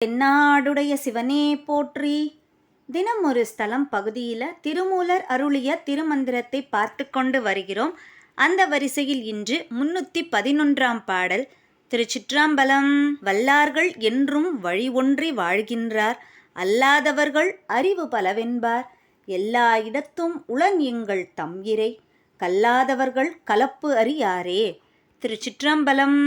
தென்னாடுடைய சிவனே போற்றி. தினம் ஒரு ஸ்தலம் பகுதியில் திருமூலர் அருளிய திருமந்திரத்தை பார்த்து கொண்டு வருகிறோம். அந்த வரிசையில் இன்று முன்னூற்றி பதினொன்றாம் பாடல். திருச்சிற்றாம்பலம் வல்லார்கள் என்றும் வழி ஒன்றி வாழ்கின்றார். அல்லாதவர்கள் அறிவு பலவென்பார். எல்லா இடத்தும் உளன் எங்கள் தம் இறை. கல்லாதவர்கள் கலப்பு அறியாரே. திருச்சிற்றம்பலம்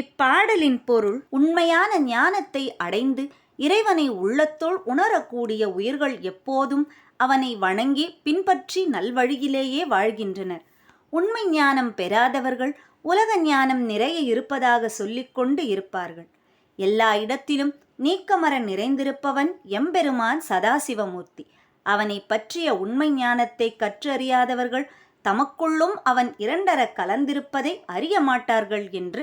இப்பாடலின் பொருள் உண்மையான ஞானத்தை அடைந்து இறைவனை உள்ளத்தோள் உணரக்கூடிய உயிர்கள் எப்போதும் அவனை வணங்கி பின்பற்றி நல்வழியிலேயே வாழ்கின்றனர். உண்மை ஞானம் பெறாதவர்கள் உலக ஞானம் நிறைய இருப்பதாக சொல்லிக்கொண்டு இருப்பார்கள். எல்லா இடத்திலும் நீக்கமர நிறைந்திருப்பவன் எம்பெருமான் சதாசிவமூர்த்தி. அவனை பற்றிய உண்மை ஞானத்தை கற்றறியாதவர்கள் தமக்குள்ளும் அவன் இரண்டர கலந்திருப்பதை அறிய மாட்டார்கள் என்று